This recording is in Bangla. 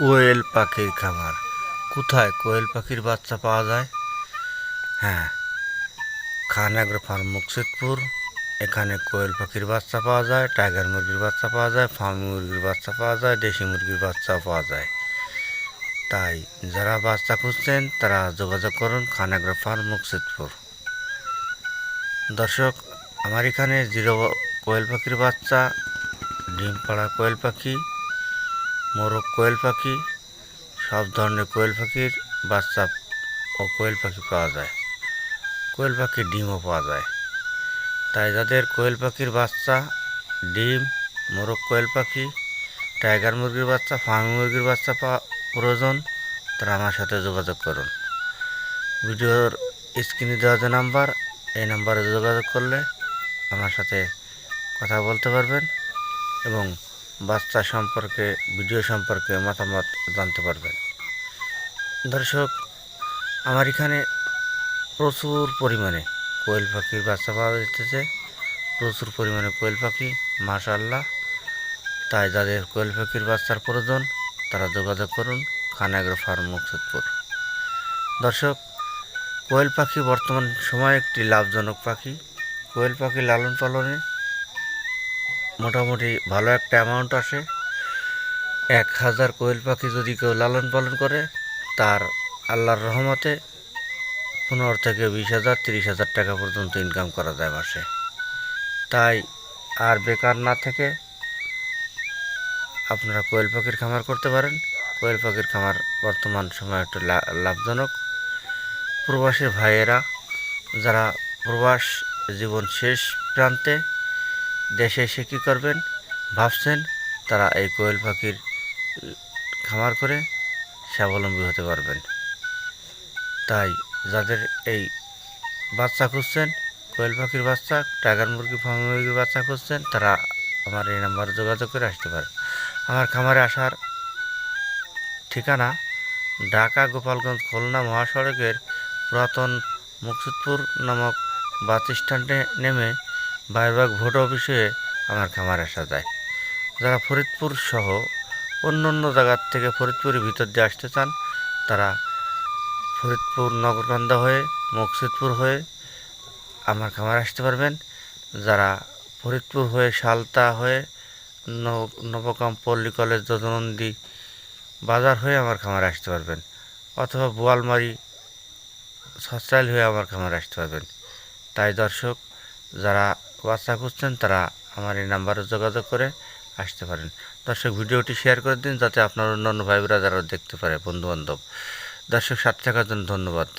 কোয়েল পাখির খামার। কোথায় কোয়েল পাখির বাচ্চা পাওয়া যায়? হ্যাঁ খান অ্যাগ্রো ফার্ম মুকসিদপুর। এখানে কোয়েল পাখির বাচ্চা পাওয়া যায়, টাইগার মুরগির বাচ্চা পাওয়া যায়, ফার্ম মুরগির বাচ্চা পাওয়া যায়, দেশি মুরগির বাচ্চাও পাওয়া যায়। তাই যারা বাচ্চা খুঁজছেন, তারা যোগাযোগ করুন খান অ্যাগ্রো ফার্ম মুকসিদপুর। দর্শক, আমার এখানে জিরো কোয়েল পাখির বাচ্চা, ডিম পাড়া কোয়েল পাখি মোরগ কোয়েল পাখি, সব ধরনের কোয়েল পাখির বাচ্চা ও কোয়েল পাখি পাওয়া যায়। কোয়েল পাখির ডিমও পাওয়া যায়। তাই যাদের কোয়েল পাখির বাচ্চা ডিম, মোরগ কোয়েল পাখি, টাইগার মুরগির বাচ্চা, ফার্মি মুরগির বাচ্চা পাওয়া প্রয়োজন, তারা আমার সাথে যোগাযোগ করুন। ভিডিওর স্ক্রিনে দেওয়া যে নাম্বার, এই নাম্বারে যোগাযোগ করলে আমার সাথে কথা বলতে পারবেন এবং বাচ্চা সম্পর্কে, ভিডিও সম্পর্কে মতামত জানতে পারবেন। দর্শক, আমার এখানে প্রচুর পরিমাণে কোয়েল পাখির বাচ্চা পাওয়া যেতেছে প্রচুর পরিমাণে কোয়েল পাখি মাশাল্লাহ তাই যাদের কোয়েল পাখির বাচ্চার প্রয়োজন, তারা যোগাযোগ করুন খানাগ্র ফার্ম, মুকসুদপুর। দর্শক, কোয়েল পাখি বর্তমান সময়ে একটি লাভজনক পাখি। কোয়েল পাখি লালন পালনে মোটামুটি ভালো একটা অ্যামাউন্ট আসে। এক হাজার কোয়েল পাখি যদি কেউ লালন পালন করে, তার আল্লাহর রহমতে পনেরো থেকে বিশ হাজার, তিরিশ হাজার টাকা পর্যন্ত ইনকাম করা যায় মাসে। তাই আর বেকার না থেকে আপনারা কোয়েল পাখির খামার করতে পারেন। কোয়েল পাখির খামার বর্তমান সময়ে একটু লাভজনক। প্রবাসী ভাইয়েরা, যারা প্রবাস জীবন শেষ প্রান্তে দেশে এসে কী করবেন? ভাবছেন তারা এই কোয়েল পাখির খামার করে স্বাবলম্বী হতে পারবেন। তাই যাদের এই বাচ্চা খুঁজছেন, কোয়েল পাখির বাচ্চা, টাইগার মুরগি ফার্ম মুরগির বাচ্চা খুঁজছেন, তারা আমার এই নাম্বারে যোগাযোগ করে আসতে পারে। আমার খামারে আসার ঠিকানা ঢাকা গোপালগঞ্জ খুলনা মহাসড়কের পুরাতন মুকসুদপুর নামক বাস স্ট্যান্ডে নেমে বাইরবাগ ভোট অফিসে আমার খামার আসা যায়। যারা ফরিদপুর সহ অন্য অন্য জায়গার থেকে ফরিদপুরের ভিতর দিয়ে আসতে চান, তারা ফরিদপুর নগরকান্দা হয়ে, মুকসিদপুর হয়ে আমার খামার আসতে পারবেন। যারা ফরিদপুর হয়ে শালতা হয়ে নব- নবকাম পল্লী কলেজ যদনন্দী বাজার হয়ে আমার খামারে আসতে পারবেন। অথবা বোয়ালমারি সস্টাইল হয়ে আমার খামারে আসতে পারবেন। তাই দর্শক, যারা বাচ্চা খুঁজছেন, তারা আমার এই নাম্বারে যোগাযোগ করে আসতে পারেন। দর্শক, ভিডিওটি শেয়ার করে দিন, যাতে আপনার অন্য অন্য ভাইবরা যারা দেখতে পারে, বন্ধুবান্ধব। দর্শক, সাথে থাকার জন্য ধন্যবাদ।